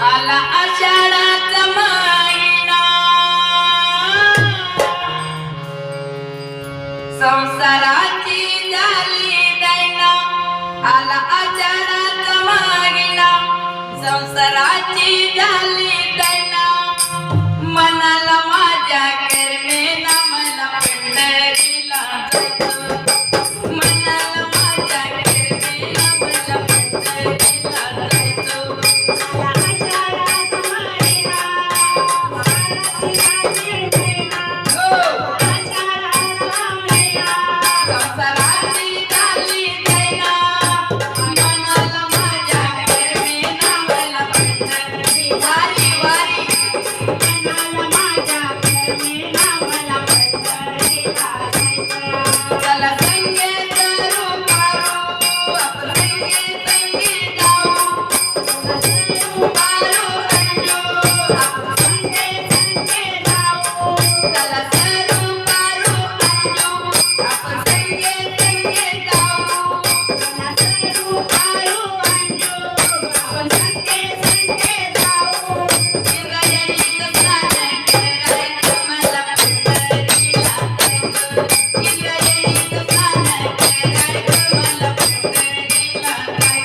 आला आषाढाचा महिना. संसाराची झाली दैना. आला आषाढाचा महिना. संसाराची झाली दैना.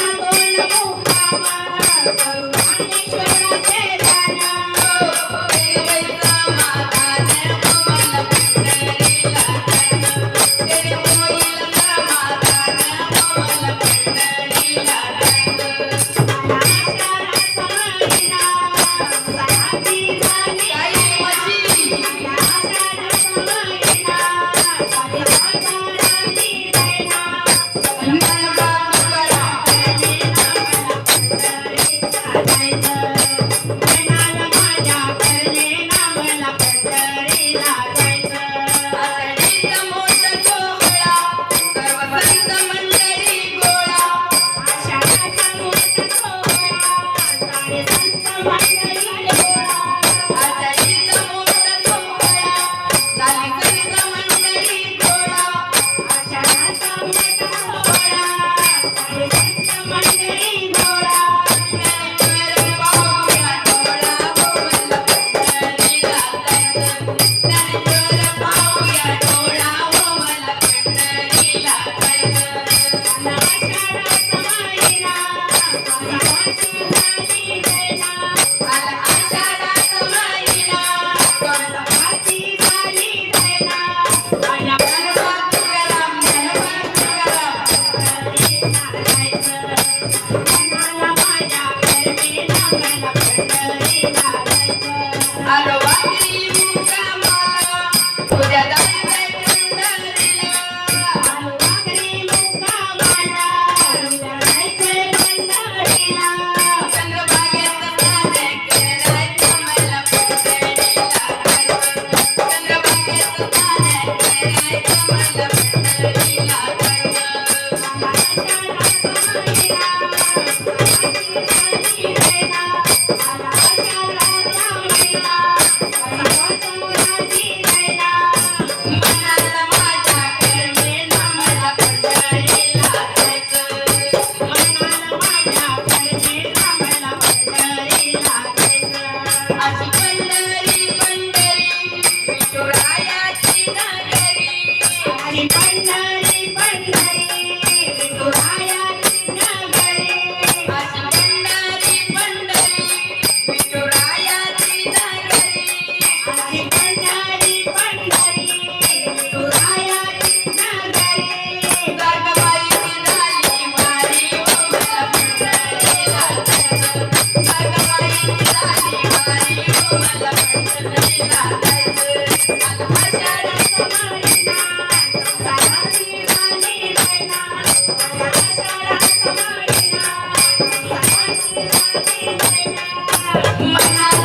i don't you. Mana